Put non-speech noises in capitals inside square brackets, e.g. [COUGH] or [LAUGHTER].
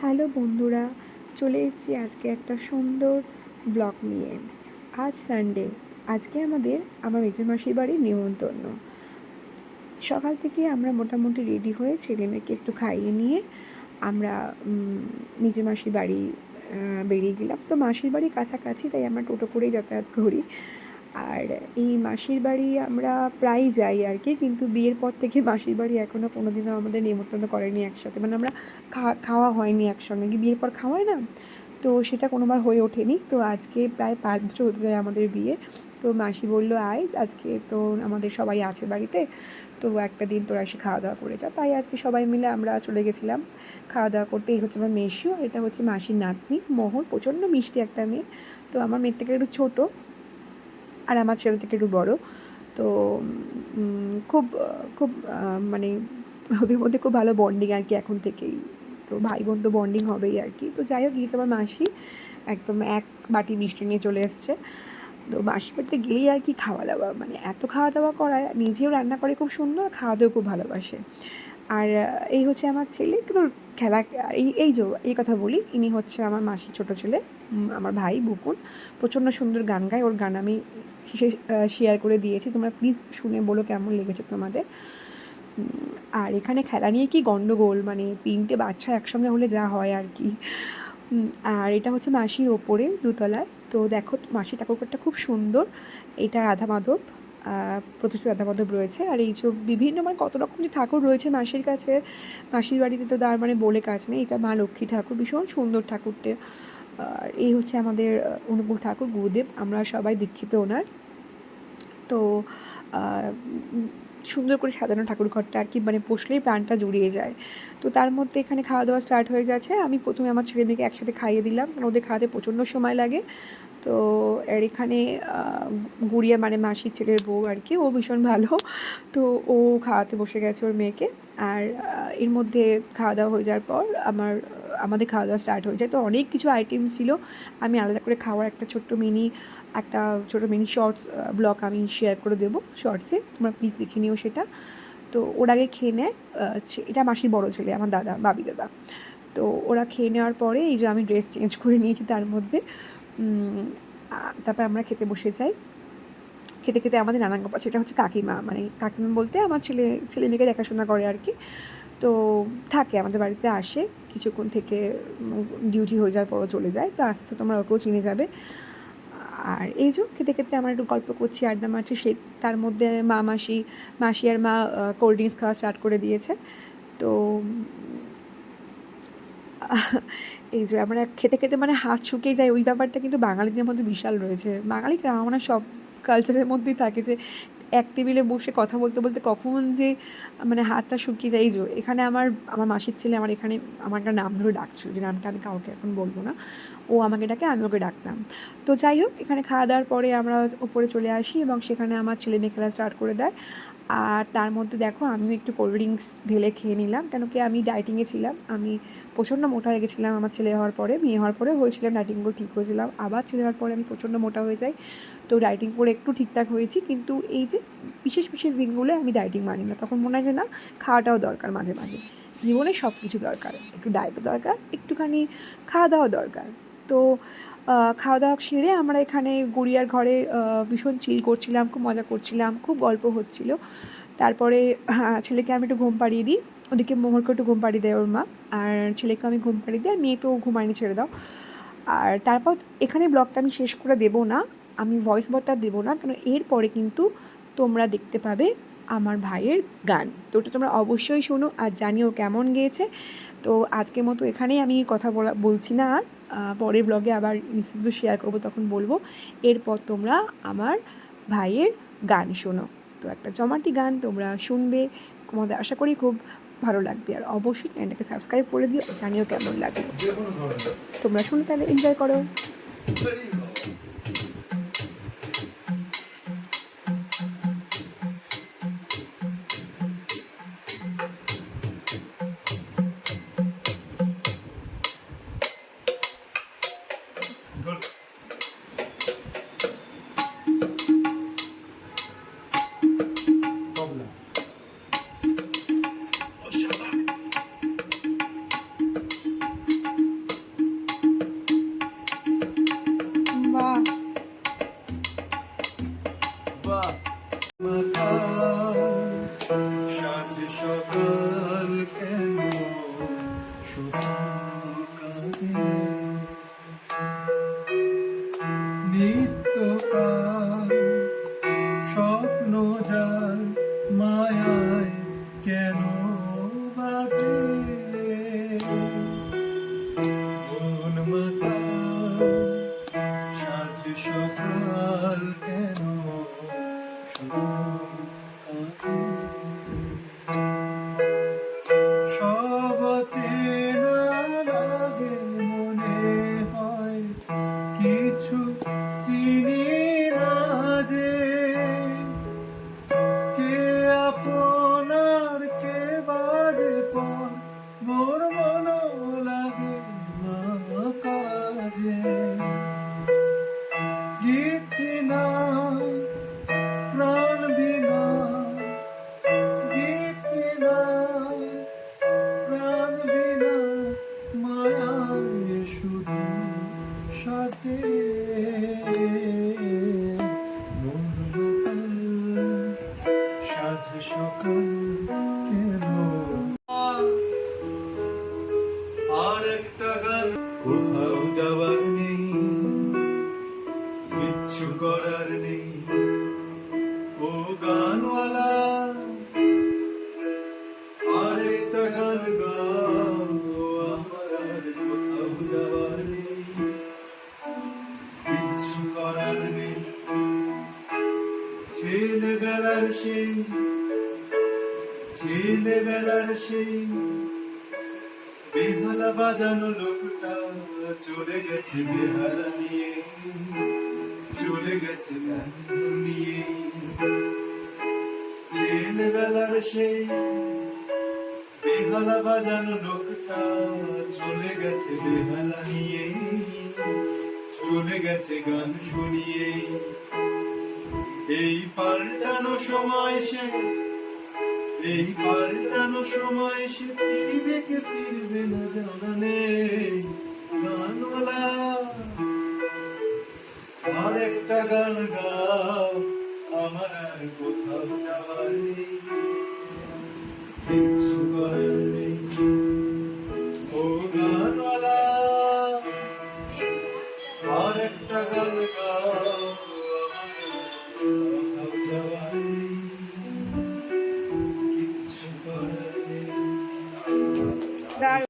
Hello বন্ধুরা চলে এসেছি আজকে একটা সুন্দর ব্লগ নিয়ে। আজ সানডে আজকে আমাদের আমার মেজো মাসির বাড়ির নিমন্ত্রণ। সকাল থেকে আমরা মোটামুটি রেডি হয়ে ছেলে মেয়েকে একটু খাইয়ে নিয়ে আমরা উম, মেজো মাসির বাড়ি বেরিয়ে গেলাম। তো মাসির বাড়ি কাছাকাছি তাই আমরা টোটো করেই যাতায়াত করি। আর এই মাসির বাড়ি আমরা প্রায়ই যাই আর কি, কিন্তু বিয়ের পর থেকে মাসির বাড়ি এখনও কোনো দিনও আমাদের নিমন্ত্রণ করেনি একসাথে। মানে আমরা খাওয়া হয়নি একসঙ্গে। কি বিয়ের পর খাওয়াই না? তো সেটা কোনোবার হয়ে ওঠেনি। তো আজকে প্রায় পাঁচ বছর হতে যায় আমাদের বিয়ে। তো মাসি বলল, আয়, আজকে তো আমাদের সবাই আছে বাড়িতে। তো একটা দিন তোরা এসে খাওয়া দাওয়া করে যা। তাই আজকে সবাই মিলে আমরা চলে গেছিলাম। খাওয়া দাওয়া করতে, এই হচ্ছে আমার মেশিও এটা হচ্ছে মাসির নাতনি মোহর প্রচণ্ড মিষ্টি একটা মেয়ে। তো আমার মেয়ের থেকে একটু ছোটো। আর আমার ছেলে থেকে একটু বড়। তো খুব খুব মানে ওদের মধ্যে খুব ভালো বন্ডিং আর কি এখন থেকেই। তো ভাই বোন তো বন্ডিং হবেই আর কি। তো যাই হোক গিয়ে আমার মাসি। একদম এক বাটি মিষ্টি নিয়ে চলে এসছে। তো মাসির বাড়িতে গেলেই আর কি খাওয়া দাওয়া মানে এত খাওয়া দাওয়া করায়, নিজেও রান্না করে খুব সুন্দর খাওয়া দাওয়া খুব ভালোবাসে। আর, এই হচ্ছে আমার ছেলে। কিন্তু খেলা, এই এই যে, এই কথা বলি, ইনি হচ্ছে আমার মাসির ছোটো ছেলে আমার ভাই বুকুন। প্রচণ্ড সুন্দর গান গায়। ওর গান আমি শেয়ার করে দিয়েছি। তোমরা প্লিজ শুনে বলো কেমন লেগেছে তোমাদের। আর এখানে খেলা নিয়ে কি গন্ডগোল? মানে তিনটে বাচ্চা একসঙ্গে হলে যা হয় আর কি। আর এটা হচ্ছে মাসির ওপরে দোতলায়। তো দেখো, মাসির ঠাকুরঘরটা খুব সুন্দর। এটা রাধা মাধব প্রতিষ্ঠিত রাধা মাধব রয়েছে। আর এই সব বিভিন্ন মানে কত রকম যে ঠাকুর রয়েছে মাসির কাছে। মাসির বাড়িতে তো তার মানে বলে কাজ নেই। এটা মা লক্ষ্মী ঠাকুর, ভীষণ সুন্দর ঠাকুরটা। এই হচ্ছে আমাদের অনুকূল ঠাকুর গুরুদেব। আমরা সবাই দীক্ষিত ওনার। তো সুন্দর করে সাজানো ঠাকুর ঘরটা আর কি মানে বসলেই প্রাণটা জুড়িয়ে যায়। তো তার মধ্যে এখানে খাওয়া দাওয়া স্টার্ট হয়ে গেছে। আমি প্রথমে আমার ছেলে মেয়েকে একসাথে খাইয়ে দিলাম। কারণ ওদের খাওয়াতে প্রচণ্ড সময় লাগে। তো এর এখানে গুড়িয়া মানে মাসির ছেলের বউ আর কি, ও ভীষণ ভালো। তো ও খাওয়াতে বসে গেছে ওর মেয়েকে। আর এর মধ্যে খাওয়া দাওয়া হয়ে যাওয়ার পর আমার আমাদের খাওয়া দাওয়া স্টার্ট হয়ে যায়। তো অনেক কিছু আইটেম ছিল। আমি আলাদা করে খাওয়ার একটা ছোট্ট মিনি একটা ছোটো মিনি শর্টস ব্লগ আমি শেয়ার করে দেবো শর্টসে তোমরা প্লিজ দেখে নিও সেটা। তো ওর আগে খেয়ে নেয় এটা মাসির বড় ছেলে, আমার দাদা, বাবি দাদা। তো ওরা খেয়ে নেওয়ার পরে এই যে আমি ড্রেস চেঞ্জ করে নিয়েছি তার মধ্যে তারপর আমরা খেতে বসে যাই। খেতে খেতে আমাদের নানান গল্প সেটা হচ্ছে কাকিমা মানে কাকিমা বলতে আমার ছেলে ছেলে মেয়েকে দেখাশোনা করে আর কি। তো থাকে, আমাদের বাড়িতে আসে। কিছুক্ষণ থেকে ডিউটি হয়ে যাওয়ার পরও চলে যায়। তো আস্তে আস্তে তোমরা ওকেও চিনে যাবে। আর এই যে খেতে খেতে আমরা একটু গল্প করছি, আড্ডা মারছি, সে তার মধ্যে মা, মাসি মাসি আর মা কোল্ড ড্রিঙ্কস খাওয়া স্টার্ট করে দিয়েছে। তো [LAUGHS] এই যে আমরা খেতে খেতে মানে হাত শুকিয়ে যায়, ওই ব্যাপারটা কিন্তু বাঙালিদের মধ্যে বিশাল রয়েছে। বাঙালিরা মানে সব কালচারের মধ্যেই থাকে যে এক টেবিলে বসে কথা বলতে বলতে কখন যে মানে হাতটা শুকিয়ে যায়। এই যে, এখানে আমার আমার মাসির ছেলে আমার এখানে আমার একটা নাম ধরে ডাকছিল যে নামটা আমি কাউকে এখন বলব না। ও আমাকে ডাকে, আমি ওকে ডাকতাম। তো যাই হোক, এখানে খাওয়া দাওয়ার পরে আমরা উপরে চলে আসি এবং সেখানে আমার ছেলে মেয়ে খেলা স্টার্ট করে দেয়। আর তার মধ্যে দেখো, আমিও একটু কোল্ড ড্রিঙ্কস ঢেলে খেয়ে নিলাম। কেন কি আমি ডায়েটিংয়ে ছিলাম। আমি প্রচণ্ড মোটা হয়ে গেছিলাম আমার ছেলে হওয়ার পরে, মেয়ে হওয়ার পরে হয়েছিলাম ডায়েটিংগুলো ঠিক হয়েছিলাম আবার ছেলে হওয়ার পরে আমি প্রচণ্ড মোটা হয়ে যাই। তো ডায়েটিং করে একটু ঠিকঠাক হয়েছি, কিন্তু এই যে বিশেষ বিশেষ দিনগুলো আমি ডায়েটিং মানি না। তখন মনে হয় যে না, খাওয়াটাও দরকার মাঝে মাঝে। জীবনে সব কিছু দরকার। একটু ডায়েটও দরকার, একটুখানি খাওয়া দাওয়া দরকার। তো খাওয়া দাওয়া সেরে আমরা এখানে গড়িয়ার ঘরে ভীষণ চিল করছিলাম, খুব মজা করছিলাম, খুব গল্প হচ্ছিল। তারপরে ছেলেকে আমি একটু ঘুম পাড়িয়ে দিই। ওদিকে মোহরকে একটু ঘুম পাড়িয়ে দেয় ওর মা। আর ছেলেকে আমি ঘুম পাড়িয়ে দিই, আর মেয়ে তো ঘুমায়নি ছেড়ে দাও। আর তারপর এখানে ব্লগটা আমি শেষ করে দেবো না, আমি ভয়েস বটটা দেবো না কারণ এরপরে কিন্তু তোমরা দেখতে পাবে আমার ভাইয়ের গান। তো ওটা তোমরা অবশ্যই শোনো আর জানিও কেমন গিয়েছে। তো আজকের মতো এখানেই আমি কথা বলা, বলছি না আর। পরের ব্লগে আবার ইনস্টিটিউট শেয়ার করব, তখন বলব। এরপর তোমরা আমার ভাইয়ের গান শোনো। তো একটা জমাটি গান তোমরা শুনবে। তোমাদের আশা করি খুব ভালো লাগবে। আর অবশ্যই চ্যানেলটাকে সাবস্ক্রাইব করে দিও, জানিও কেমন লাগবে তোমরা শুনে তাহলে এনজয় করো। শুধু কাঁদে আর একটা গান কোথাও যাবার নেই। কিচ্ছু করার বেহালা বাজানো লোকটা, চলে গেছে বেহালা নিয়ে। চলে গেছে নিয়ে। ছেলেবেলার সেই বেহালা বাজানো লোকটা, চলে গেছে বেহালা নিয়ে। চলে গেছে গান শুনিয়ে। এই পাল্টানো সময় সে এই পাল্টানো সময় সে ফিরবে কে ফিরবে না জানা